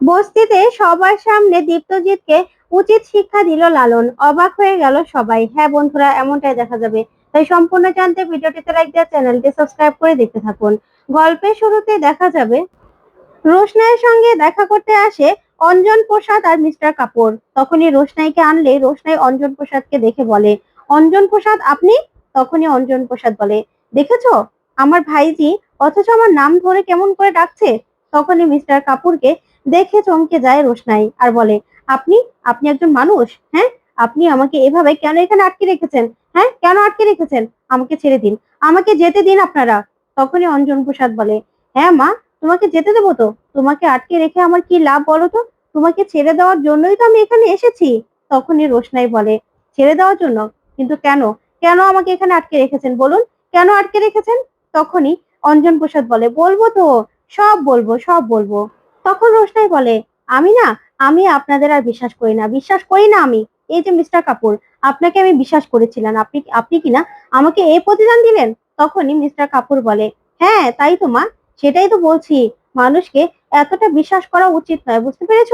বস্তিতে সবার সামনে দীপ্তজিৎকে উচিত শিক্ষা দিল লালন। অবাক হয়ে গেল সবাই। হ্যাঁ বন্ধুরা, এমনটাই দেখা যাবে। তাই সম্পূর্ণ জানতে ভিডিওটিতে লাইক দিয়ে চ্যানেলটি সাবস্ক্রাইব করে দেখতে থাকুন। গল্পের শুরুতে দেখা যাবে, রোশনাইয়ের সঙ্গে দেখা করতে আসে অঞ্জন প্রসাদ আর মিস্টার কাপুর। তখনই রোশনাইকে আনলে রোশনাই অঞ্জন প্রসাদকে দেখে বলে, অঞ্জন প্রসাদ, আপনি? তখনই অঞ্জন প্রসাদ বলে, দেখেছ? আমার ভাইজি, অথচ আমার নাম ধরে কেমন করে ডাকছে? তখনই মিস্টার কাপুরকে দেখে চমকে যায় রোশনাই আর বলে, আপনি আপনি একজন মানুষ হ্যাঁ? আপনি আমাকে এভাবে কেন এখানে আটকে রেখেছেন? হ্যাঁ? কেন আটকে রেখেছেন? আমাকে ছেড়ে দিন। আমাকে যেতে দিন আপনারা। তখনই অঞ্জন প্রসাদ বলে হ্যাঁ মা, তোমাকে যেতে দেবো তো? তোমাকে আটকে রেখে আমার কি লাভ বলো তো? তোমাকে ছেড়ে দেওয়ার জন্যই তো আমি এখানে এসেছি। তখনই রোশনাই বলে, ছেড়ে দেওয়ার জন্য? কিন্তু কেন? কেন আমাকে এখানে আটকে রেখেছেন? বলুন, কেন আটকে রেখেছেন? তখনই অঞ্জন প্রসাদ বলে, বলব তো, সব বলব সব বলব। তখন রোশনাই বলে, আমি না, আমি আপনাদের আর বিশ্বাস করি না, বিশ্বাস করি না আমি। এই যে মিস্টার কাপুর, আপনাকে আমি বিশ্বাস করেছিলাম, আপনি আপনি কি না আমাকে এ প্রতিদান দিলেন? তখনই মিস্টার কাপুর বলে হ্যাঁ তাই তো মা, সেটাই তো বলছি। মানুষকে এতটা বিশ্বাস করা উচিত নয়, বুঝতে পেরেছ?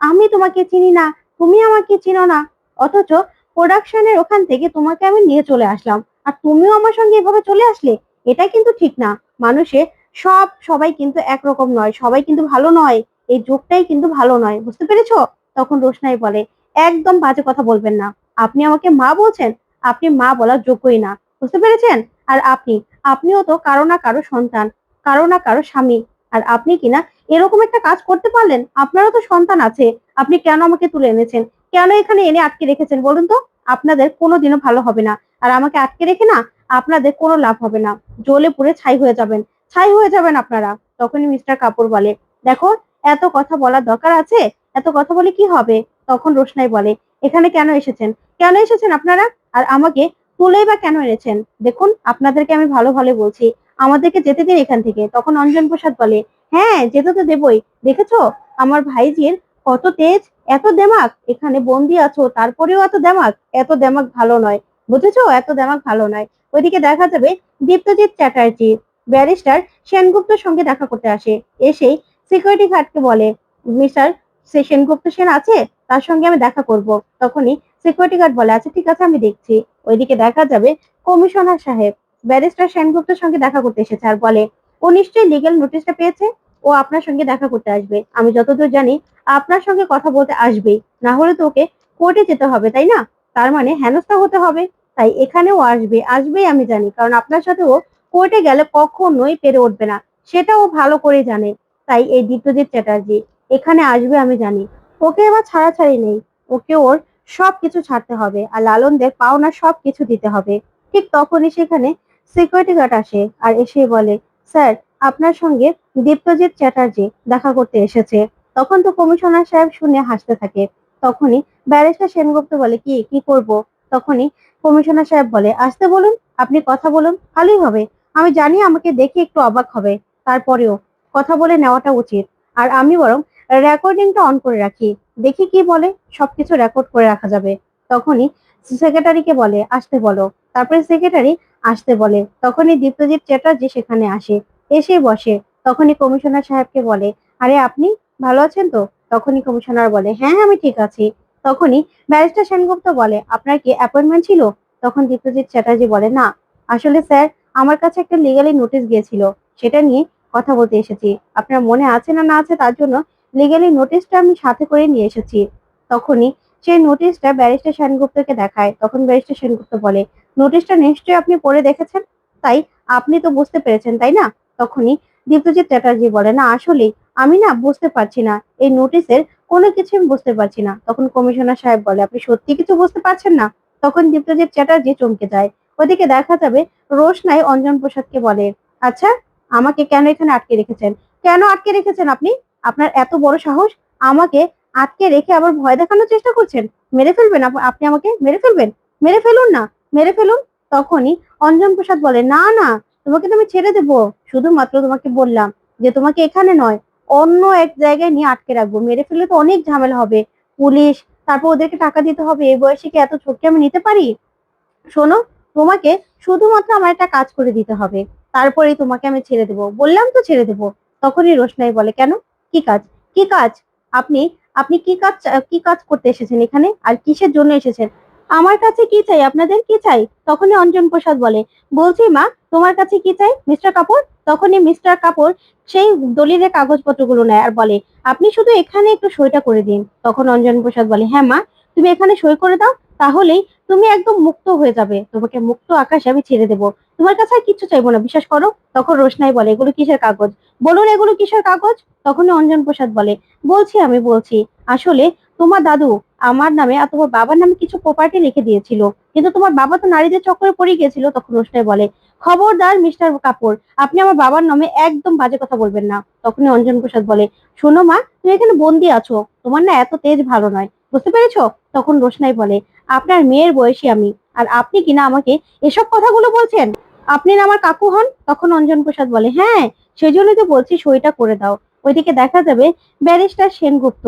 আমি তোমাকে চিনি না, তুমি আমাকে চিনো না। অথচ প্রোডাকশনের ওখান থেকে তোমাকে আমি নিয়ে চলে আসলাম। আর তুমিও আমার সঙ্গে এভাবে চলে আসলে, এটা কিন্তু ঠিক না। মানুষের সব সবাই কিন্তু একরকম নয়, সবাই কিন্তু ভালো নয়, এই যোগটাই কিন্তু ভালো নয়, বুঝতে পেরেছ? তখন রোশনাই বলে, একদম বাজে কথা বলবেন না, আপনি আমাকে মা বলছেন, আপনি মা বলার যোগ্যই না, বুঝতে পেরেছেন? আর আপনি, আপনিও তো কারও না কারও সন্তান, কারও না কারও স্বামী, আর আপনি কিনা এরকম একটা কাজ করতে পারলেন? আপনারও তো সন্তান আছে, আপনি কেন আমাকে তুলে এনেছেন? কেন এখানে এনে আটকে রেখেছেন বলুন তো? আপনাদের কোনোদিনও ভালো হবে না, আর আমাকে আটকে রেখে না আপনাদের কোনো লাভ হবে না, জ্বলে পুড়ে ছাই হয়ে যাবেন ছাই হয়ে যাবেন আপনারা। তখনই মিস্টার কাপুর বলে, দেখো, এত কথা বলার দরকার আছে? এত কথা বলে কি হবে? তখন রোশনাই বলে, এখানে কেন এসেছেন? কেন এসেছেন আপনারা? আর আমাকে তুলেই বা কেন এনেছেন? দেখুন, আপনাদেরকে আমি ভালো ভালো বলছি। আমাদেরকে যেতে দিন এখান থেকে। তখন অঞ্জন প্রসাদ বলে হ্যাঁ যেতে তো দেবই। দেখেছ? আমার ভাইজির কত তেজ, এত দেমাক। এখানে বন্দি আছো, তারপরেও এত দেমাক। এত দেমাক ভালো নয়। বুঝেছ? এত দেমাক ভালো নয়। ওইদিকে দেখা যাবে দীপ্তজিৎ চ্যাটার্জি। ব্যারিস্টার সেনগুপ্তর সঙ্গে দেখা করতে আসে। এসেই সিকিউরিটি গার্ডকে বলে, মিস্টার, সে সেনগুপ্ত সেন আছে? তার সঙ্গে আমি দেখা করব। তখনই সিকিউরিটি গার্ড বলে আচ্ছা ঠিক আছে, আমি দেখছি। ওইদিকে দেখা যাবে কমিশনার সাহেব। ব্যারিস্টার সেনগুপ্তের সঙ্গে দেখা করতে এসেছে আর বলে, ও নিশ্চয়ই লিগেল নোটিশটা পেয়েছে? ও আপনার সঙ্গে দেখা করতে আসবে। আমি যতদূর জানি, আপনার সঙ্গে কথা বলতে আসবেই। না হলে তো ওকে কোর্টে যেতে হবে, তাই না? তার মানে হেনস্থা হতে হবে। তাই এখানেও আসবে। আসবেই আমি জানি, কারণ আপনার সাথে ও কোর্টে গেলে কখনোই পেরে উঠবে না। সেটা ও ভালো করে জানে। তাই এই দীপ্তজিৎ চ্যাটার্জি, এখানে আসবে আমি জানি। ওকে এবার ছাড়াছাড়ি নেই। ওকে ওর সব কিছু ছাড়তে হবে আর লালনদের পাওনা সব কিছু দিতে হবে। ঠিক তখনই সেখানে সিকিউরিটি গার্ড আসে আর এসে বলে, স্যার, আপনার সঙ্গে দীপ্তজিৎ চ্যাটার্জি দেখা করতে এসেছে। তখন তো কমিশনার সাহেব শুনে হাসতে থাকে। তখনই ব্যারিস্টার সেনগুপ্ত বলে, কি কি করব? তখনই কমিশনার সাহেব বলে, আসতে বলুন, আপনি কথা বলুন, ভালোই হবে। আমি জানি আমাকে দেখে একটু অবাক হবে, তারপরেও কথা বলে নেওয়াটা উচিত। আর আমি বরং রেকর্ডিংটা অন করে রাখি, দেখি কি বলে, সবকিছু রেকর্ড করে রাখা যাবে। তখনই সেক্রেটারিকে বলে, আসতে বলো। তারপরে সেক্রেটারি আসতে বলে, তখনই দীপ্তজিৎ চ্যাটার্জি সেখানে আসে, এসে বসে, তখনই কমিশনার সাহেবকে বলে, আরে আপনি ভালো আছেন তো? তখনই কমিশনার বলে হ্যাঁ আমি ঠিক আছি। তখনই ব্যারিস্টার সেনগুপ্ত বলে, আপনার কি অ্যাপয়েন্টমেন্ট ছিল? তখন দীপ্তজিৎ চ্যাটার্জি বলে, না। আসলে স্যার আমার কাছে একটা লিগালি নোটিশ গিয়েছিল, সেটা নিয়ে কথা বলতে এসেছি। আপনার মনে আছে না না আছে তার জন্য লিগালি নোটিশটা আমি সাথে করে নিয়ে এসেছি। তখনই সেই নোটিশটা ব্যারিস্টার সেনগুপ্তকে দেখায়। তখন ব্যারিস্টার সেনগুপ্ত বলে নোটিশটা নিশ্চয়ই আপনি পড়ে দেখেছেন? তাই আপনি তো বুঝতে পেরেছেন, তাই না? তখনই দীপ্তজিৎ চ্যাটার্জি বলে, না আসলে আমি না বুঝতে পারছি না। এই নোটিশের কোনো কিছু আমি বুঝতে পারছি না। তখন কমিশনার সাহেব বলে, আপনি সত্যি কিছু বুঝতে পারছেন না? তখন দীপ্তজিৎ চ্যাটার্জি চমকে যায়। ওদিকে দেখা যাবে রোশনাই অঞ্জন প্রসাদকে বলে আচ্ছা আমাকে কেন এখানে আটকে রেখেছেন? কেন আটকে রেখেছেন আপনি? আপনার এত বড় সাহস, আমাকে আটকে রেখে আবার ভয় দেখানোর চেষ্টা করছেন? মেরে ফেলবেন আপনি আমাকে? মেরে ফেলবেন? মেরে ফেলুন না, মেরে ফেলুন। তখনই অঞ্জন প্রসাদ বলে, না না, তোমাকে তো আমি ছেড়ে দেবো। শুধুমাত্র তোমাকে বললাম যে তোমাকে এখানে নয়, অন্য এক জায়গায় নিয়ে আটকে রাখব। মেরে ফেললে তো অনেক ঝামেলা হবে। পুলিশ, তারপর ওদেরকে টাকা দিতে হবে। এই বয়সে কি এত ছোটকে আমি নিতে পারি? শোনো তোমাকে শুধুমাত্র আমার একটা কাজ করে দিতে হবে। তারপরেই তোমাকে আমি ছেড়ে দেবো। বললাম তো ছেড়ে দেবো। তখনই রোশনাই বলে, কেন? কি কাজ? কি কাজ? আপনি আপনি কি কাজ কি কাজ করতে এসেছেন এখানে? আর কিসের জন্য এসেছেন? আমার কাছে কি চাই? আপনাদের কি চাই? তখনই অঞ্জন প্রসাদ বলে, বলছি মা, তোমার কাছে কি চাই? মিস্টার কাপুর? তখনই মিস্টার কাপুর সেই দলিলের কাগজপত্রগুলো নেয় আর বলে, আপনি শুধু এখানে একটু সইটা করে দিন। তখন অঞ্জন প্রসাদ বলে হ্যাঁ মা, তুমি এখানে সই করে দাও, তাহলেই তুমি একদম মুক্ত হয়ে যাবে। তোমাকে মুক্ত আকাশে আমি ছেড়ে দেবো। তোমার কাছে আর কিচ্ছু চাইব না, বিশ্বাস করো? তখন রোশনাই বলে, এগুলো কিসের কাগজ? বলুন, এগুলো কিসের কাগজ? তখন অঞ্জন প্রসাদ বলে, বলছি, আমি বলছি, আসলে তোমার দাদু আমার নামে আর তোমার বাবার নামে কিছু প্রপার্টি লিখে দিয়েছিল। কিন্তু তোমার বাবা তো নারীদের চক্করে পড়ে গিয়েছিল, তখন রোশনাই বলে, খবরদার মিস্টার কাপুর, আপনি আমার বাবার নামে একদম বাজে কথা বলবেন না। তখনই অঞ্জন প্রসাদ বলে, শোনো মা, তুমি এখানে বন্দি আছো। তোমার না এত তেজ ভালো নয়। বুঝতে পেরেছ? তখন রোশনাই বলে আপনার মেয়ের বয়সী আমি। আর আপনি কিনা আমাকে এসব কথাগুলো বলছেন? আপনি না আমার কাকু হন? তখন অঞ্জন প্রসাদ বলে হ্যাঁ সেই জন্যই তো বলছি সইটা করে দাও। ওইদিকে দেখা যাবে ব্যারিস্টার সেনগুপ্ত,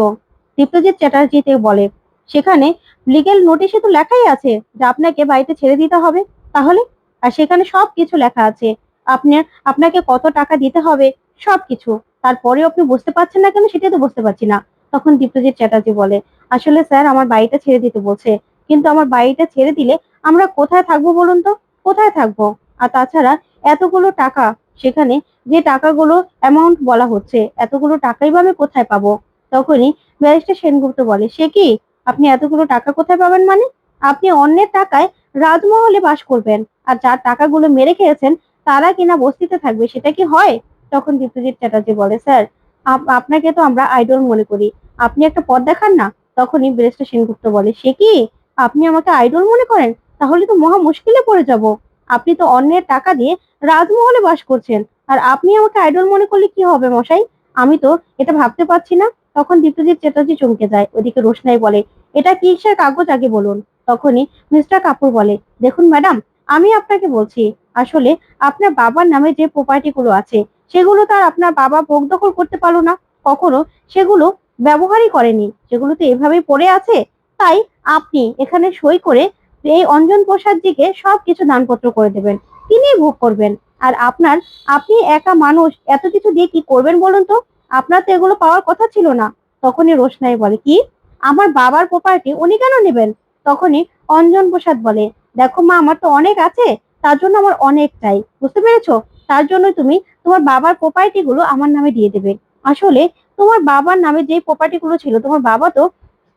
দীপ্তজিৎ চ্যাটার্জিতে বলে, সেখানে লিগেল নোটিশে তো লেখাই আছে যে আপনাকে বাড়িতে ছেড়ে দিতে হবে। তাহলে? আর সেখানে সব কিছু লেখা আছে। আপনার, আপনাকে কত টাকা দিতে হবে? সব কিছু তারপরেও আপনি বুঝতে পারছেন না কেন সেটাই তো বুঝতে পারছি না। তখন দীপ্তজিৎ চ্যাটার্জি বলে, আসলে স্যার, আমার বাড়িটা ছেড়ে দিতে বলছে। কিন্তু আমার বাড়িটা ছেড়ে দিলে আমরা কোথায় থাকব বলুন তো? কোথায় থাকব? আর তাছাড়া এতগুলো টাকা সেখানে যে টাকাগুলো অ্যামাউন্ট বলা হচ্ছে, এতগুলো টাকাই বা আমি কোথায় পাবো? তখনই ব্যারিস্টার সেনগুপ্ত বলে, সে কি? আপনি এতগুলো টাকা কোথায় পাবেন মানে? আপনি অন্যের টাকায় রাজমহলে বাস করবেন, আর যার টাকাগুলো মেরে খেয়েছেন, তারা কিনা বস্তিতে থাকবে, সেটা কি হয়? তখন দীপ্তজিৎ চ্যাটার্জি বলে, স্যার, আপ- আপনাকে তো আমরা আইডল মনে করি। আপনি একটা পথ দেখান না? তখনই ব্যারিস্টার সেনগুপ্ত বলে, সে কি? আপনি আমাকে আইডল মনে করেন? তাহলে তো মহা মুশকিলে পড়ে যাব। আপনি তো অন্যের টাকা দিয়ে রাজমহলে বাস করছেন। আর আপনি আমাকে আইডল মনে করলে কি হবে মশাই? আমি তো এটা ভাবতে পারছি না। তখন দীপ্তজিৎ চ্যাটার্জি চমকে যায়। ওদিকে রোশনাই বলে, এটা কিসের কাগজ আগে বলুন? তখনই মিস্টার কাপুর বলে, দেখুন ম্যাডাম, আমি আপনাকে বলছি, আসলে আপনার বাবার নামে যে প্রপার্টি গুলো আছে, সেগুলো তার আপনার বাবা ভোগ দখল করতে পারল না। কখনো সেগুলো ব্যবহারই করেনি। সেগুলো তো এভাবেই পড়ে আছে? তাই আপনি এখানে সই করে এই অঞ্জন প্রসাদজিকে সব কিছু দানপত্র করে দেবেন। তিনি ভোগ করবেন। আর আপনার, আপনি একা মানুষ, এত কিছু দিয়ে কি করবেন বলুন তো? আপনার তো এগুলো পাওয়ার কথা ছিল না। তখনই রোশনাই বলে, কি? আমার বাবার প্রপার্টি উনি কেন নেবেন? তখনই অঞ্জন প্রসাদ বলে, দেখো মা, আমার তো অনেক আছে। তার জন্য আমার অনেক চাই। বুঝতে পেরেছ? তার জন্য তুমি তোমার বাবার প্রপার্টি গুলো আমার নামে দিয়ে দেবে। আসলে তোমার বাবার নামে যে প্রপার্টি গুলো ছিল, তোমার বাবা তো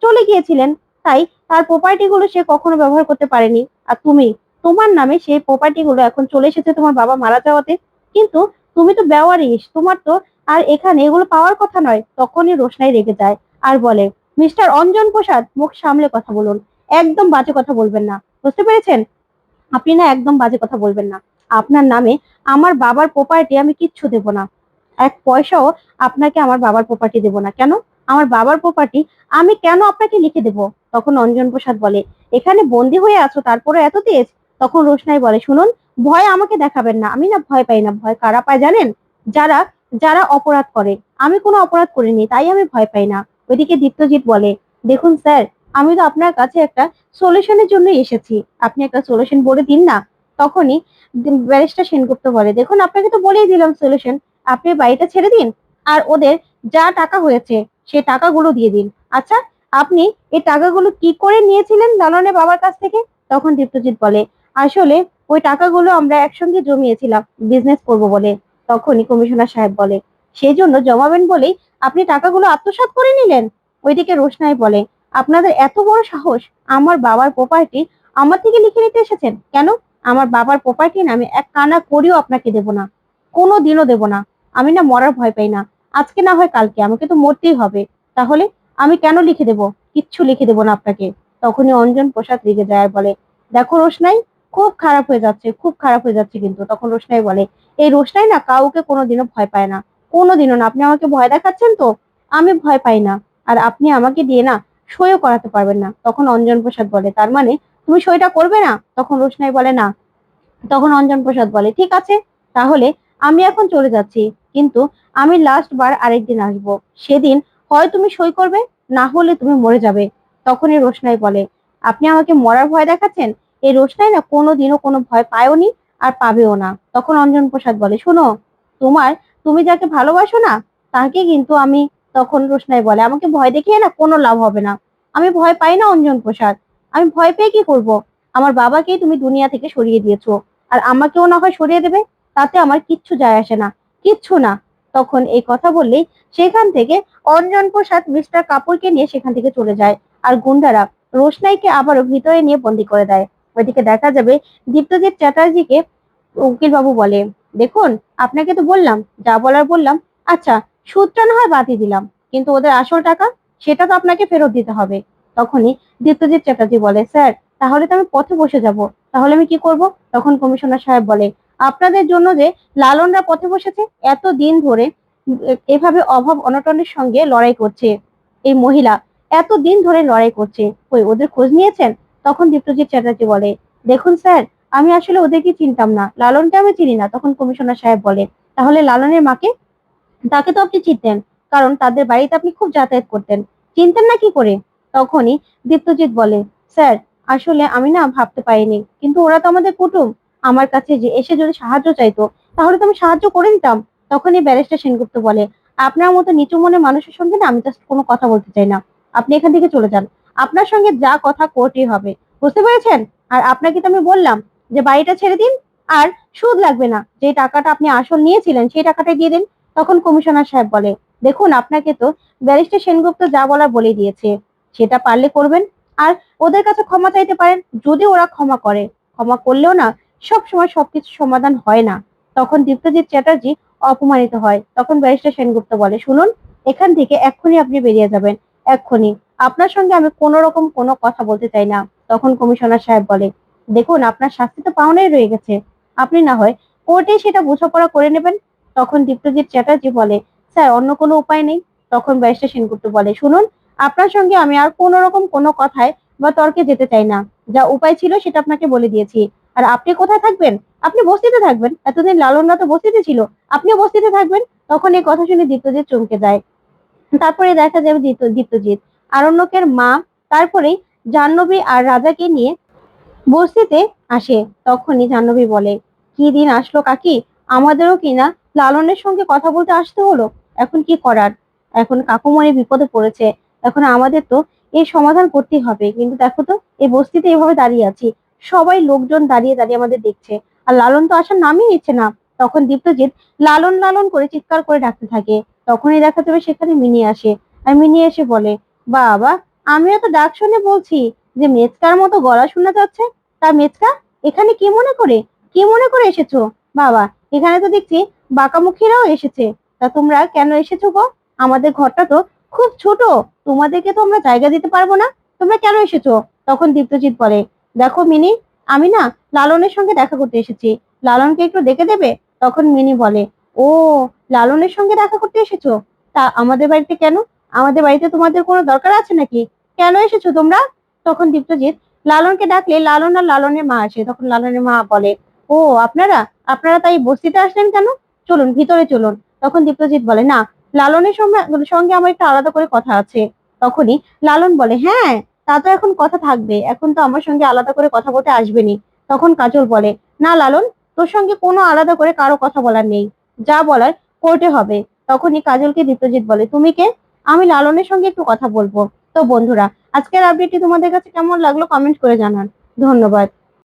চলে গিয়েছিলেন। তাই তার প্রপার্টি গুলো সে কখনো ব্যবহার করতে পারেনি। আর তুমি, তোমার নামে সেই প্রপার্টি গুলো এখন চলে এসেছে তোমার বাবা মারা যাওয়াতে। কিন্তু তুমি তো বেওয়ারিশ তোমার তো আর এখানে এগুলো পাওয়ার কথা নয়, তখনই রোশনাই রেগে যায় আর বলে, মিস্টার অঞ্জন প্রসাদ, মুখ সামলে কথা বলুন। একদম বাজে কথা বলবেন না। বুঝতে পেরেছেন? আপনি না একদম বাজে কথা বলবেন না। আপনার নামে আমার বাবার প্রপার্টি আমি কিচ্ছু দেব না। এক পয়সাও আপনাকে আমার বাবার প্রপার্টি দেব না। কেন? আমার বাবার প্রপার্টি আমি কেন আপনাকে লিখে দেব? তখন অঞ্জন প্রসাদ বলে, এখানে বন্দি হয়ে আছো তারপরে এত তেজ? তখন রোশনাই বলে, শুনুন, ভয় আমাকে দেখাবেন না, আমি না ভয় পাই না, ভয় কারা পায় জানেন? যারা যারা অপরাধ করে। আমি কোনো অপরাধ করিনি, তাই আমি ভয় পাই না। ওইদিকে দীপ্তজিৎ বলে, দেখুন স্যার, আমি তো আপনার কাছে একটা সলিউশনের জন্য এসেছি। আপনি একটা সলিউশন বলে দিন না। তখনই ব্যারিস্টার সেনগুপ্ত বলে, দেখুন, আপনাকে তো বলেই দিলাম সলিউশন, আপনি বাড়িটা ছেড়ে দিন, আর ওদের যা টাকা হয়েছে, সে টাকাগুলো দিয়ে দিন। আচ্ছা আপনি এই টাকাগুলো কি করে নিয়েছিলেন লালনের বাবার কাছ থেকে? তখন দীপ্তজিৎ বলে, আসলে ওই টাকাগুলো আমরা একসঙ্গে জমিয়েছিলাম বিজনেস করব বলে। তখনই কমিশনার সাহেব বলে, সেই জন্য জমাবেন বলেই আপনি টাকাগুলো আত্মসাৎ করে নিলেন? ওইদিকে রোশনাই বলে, আপনাদের এত বড় সাহস, আমার বাবার প্রপার্টি আমার থেকে লিখে নিতে এসেছেন? কেন? আমার বাবার প্রপার্টি আমি এক কানা করিও আপনাকে দেব না। কোনো দিনও দেব না। আমি না মরার ভয় পাই না। আজকে না হয় কালকে, আমাকে তো মরতেই হবে। তাহলে আমি কেন লিখে দেব? কিচ্ছু লিখে দেব না আপনাকে। তখনই অঞ্জন প্রসাদ রেগে যায় আর বলে, দেখো রোশনাই, খুব খারাপ হয়ে যাচ্ছে, খুব খারাপ হয়ে যাচ্ছে কিন্তু। তখন রোশনাই বলে, এই রোশনাই না কাউকে কোনোদিনও ভয় পায় না। কোনোদিনও না। আপনি আমাকে ভয় দেখাচ্ছেন তো? আমি ভয় পাই না। আর আপনি আমাকে দিয়ে না সইও করাতে পারবেন না। তখন অঞ্জন প্রসাদ বলে, তার মানে তুমি সইটা করবে না? তখন রোশনাই বলে, না। তখন অঞ্জন প্রসাদ বলে, ঠিক আছে, তাহলে আমি এখন চলে যাচ্ছি। কিন্তু আমি লাস্ট বার আরেকদিন আসব। সেদিন হয় তুমি সই করবে, না হলে তুমি মরে যাবে। তখনই রোশনাই বলে, আপনি আমাকে মরার ভয় দেখাচ্ছেন? এই রোশনাই না কোনোদিনও কোনো ভয় পায়ওনি আর পাবেও না। তখন অঞ্জন প্রসাদ বলে, শোনো, তোমার তুমি যাকে ভালোবাসো না, তাকে কিন্তু আমি, তখন রোশনাই বলে, আমাকে ভয় দেখিয়ে না কোনো লাভ হবে না। আমি ভয় পাই না অঞ্জন প্রসাদ আমি ভয় পেয়ে কি করব? আমার বাবাকেই তুমি দুনিয়া থেকে সরিয়ে দিয়েছ। আর আমাকেও না হয় সরিয়ে দেবে? তাতে আমার কিচ্ছু যায় আসে না। কিচ্ছু না। তখন এই কথা বললেই সেখান থেকে অঞ্জন প্রসাদ মিস্টার কাপুরকে নিয়ে সেখান থেকে চলে যায়। আর গুন্ডারা রোশনাইকে আবারও ভিতরে নিয়ে বন্দি করে দেয়। ওইদিকে দেখা যাবে দীপ্তজিৎ চ্যাটার্জিকে উকিল বাবু বলে, দেখুন, আপনাকে তো বললাম, যা বলার বললাম। আচ্ছা সুদটা না হয় বাতিল দিলাম, কিন্তু ওদের আসল টাকা, সেটা তো আপনাকে ফেরত দিতে হবে। তখনই দীপ্তজিৎ চ্যাটার্জি বলে, স্যার, তাহলে তো আমি পথে বসে যাব। তাহলে আমি কি করব? তখন কমিশনার সাহেব বলে আপনাদের জন্য যে লালনরা পথে বসেছে, এত দিন ধরে এভাবে অভাব অনটনের সঙ্গে লড়াই করছে এই মহিলা। এত দিন ধরে লড়াই করছে। ওই ওদের খোঁজ নিয়েছেন? তখন দীপ্তজিৎ চ্যাটার্জি বলে, দেখুন স্যার, আমি আসলে ওদেরকে চিনতাম না। লালনকে আমি চিনি না, তখন কমিশনার সাহেব বলে, তাহলে লালনের মাকে? তাকে তো আপনি চিনতেন, কারণ তাদের বাড়িতে আপনি খুব যাতায়াত করতেন। চিনতেন না কি করে? তখনই দীপ্তজিৎ বলে, স্যার, আসলে আমি না ভাবতে পারিনি, কিন্তু ওরা তো আমাদের কুটুম। আমার কাছে যে এসে যদি সাহায্য চাইতো, তাহলে তো আমি সাহায্য করে দিতাম তখনই ব্যারিস্টার সেনগুপ্ত বলে, আপনার মতো নিচু মনে মানুষের সঙ্গে না আমি জাস্ট কোনো কথা বলতে চাই না। আপনি এখান থেকে চলে যান। আপনার সঙ্গে যা কথা কোর্টে হবে। বুঝতে পেরেছেন? আর আপনাকে তো আমি বললাম যে বাড়িটা ছেড়ে দিন, আর সুদ লাগবে না। যে টাকাটা আপনি আসল নিয়েছিলেন, সেই টাকাটা দিয়ে দিন। তখন কমিশনার সাহেব বলে, দেখুন, আপনাকে তো ব্যারিস্টার সেনগুপ্ত যা বলার বলে দিয়েছে। সেটা পারলে করবেন। আর ওদের কাছে ক্ষমা চাইতে পারেন, যদি ওরা ক্ষমা করে। ক্ষমা করলেও না সব সময় সবকিছু সমাধান হয় না। তখন দীপ্তজিৎ চ্যাটার্জি অপমানিত হয়। তখন ব্যারিস্টার সেনগুপ্ত বলে, শুনুন, এখান থেকে এক্ষুনি আপনি বেরিয়ে যাবেন, এক্ষুনি। আপনার সঙ্গে আমি কোনো রকম কোনো কথা বলতে চাই না। তখন কমিশনার সাহেব বলে, দেখুন, আপনার শাস্তি তো পাওনাই রয়ে গেছে। আপনি না হয় কোর্টে সেটা বোঝাপড়া করে নেবেন। তখন দীপ্তজিৎ চ্যাটার্জি বলে, স্যার, অন্য কোনো উপায় নেই। তখন ব্যারিস্টার সেনগুপ্ত বলে, শুনুন, আপনার সঙ্গে আমি আর কোনো রকম কোনো কথায় বা তর্কে যেতে চাই না। যা উপায় ছিল সেটা আপনাকে বলে দিয়েছি। আর আপনি কোথায় থাকবেন? আপনি বস্তিতে থাকবেন। এতদিন লালনরা তো বস্তিতে ছিল। আপনিও বস্তিতে থাকবেন। তখন এই কথা শুনে দীপ্তজিৎ চমকে যায়। তারপরে দেখা যাবে দীপ্ত- দীপ্তজিৎ। আরণ্যকের মা, তারপরেই জাহ্নবী আর রাজাকে নিয়ে বস্তিতে আসে। তখনই জাহ্নবী বলে, কি দিন আসলো কাকি? আমাদেরও কিনা লালনের সঙ্গে কথা বলতে আসতে হলো? এখন কি করার? এখন কাকুমণি বিপদে পড়েছে। এখন আমাদের তো এর সমাধান করতেই হবে। কিন্তু দেখো তো, এই বস্তিতে এভাবে দাঁড়িয়ে আছি। সবাই লোকজন দাঁড়িয়ে দাঁড়িয়ে আমাদের দেখছে। আর লালন তো আসার নামই নিচ্ছে না। তখন দীপ্তজিৎ লালন লালন করে চিৎকার করে ডাকতে থাকে। তখনই দেখা যাবে সেখানে মিনি আসে। আর মিনি এসে বলে, বাবা, আমিও তো ডাক শুনে বলছি যে মেচকার মতো গলা শোনা যাচ্ছে। তা মেচকা এখানে কি মনে করে? কি মনে করে এসেছ? বাবা, এখানে তো দেখছি বাঁকামুখীরাও এসেছে। তা তোমরা কেন এসেছ গো? আমাদের ঘরটা তো খুব ছোট। তোমাদেরকে তো আমরা জায়গা দিতে পারব না। তোমরা কেন এসেছ? তখন দীপ্তজিৎ বলে দেখো মিনি, আমি না লালনের সঙ্গে দেখা করতে এসেছি। লালনকে একটু দেখে দেবে? তখন মিনি বলে, ও, লালনের সঙ্গে দেখা করতে এসেছ? তা আমাদের বাড়িতে কেন? আমাদের বাড়িতে তোমাদের কোনো দরকার আছে নাকি? কেন এসেছ তোমরা? তখন দীপ্তজিৎ, লালনকে ডাকলে লালন আর লালনের মা আসে। তখন লালনের মা বলে, ও, আপনারা? আপনারা তাই বস্তিতে আসলেন কেন? চলুন, ভিতরে চলুন। তখন দীপ্তজিৎ বলে, না, লালনের সঙ্গে আমার একটু আলাদা করে কথা আছে। তখনই লালন বলে হ্যাঁ তা তো এখন কথা থাকবে। এখন তো আমার সঙ্গে আলাদা করে কথা বলতে আসবেনি। তখন কাজল বলে, না লালন, তোর সঙ্গে কোনো আলাদা করে কারও কথা বলার নেই। যা বলার কোর্টে হবে। তখনই কাজলকে দীপ্তজিৎ বলে, তুমি কে? আমি লালনের সঙ্গে একটু কথা বলব। তো বন্ধুরা, আজকের আপডেটটি তোমাদের কাছে কেমন লাগল কমেন্ট করে জানান। ধন্যবাদ।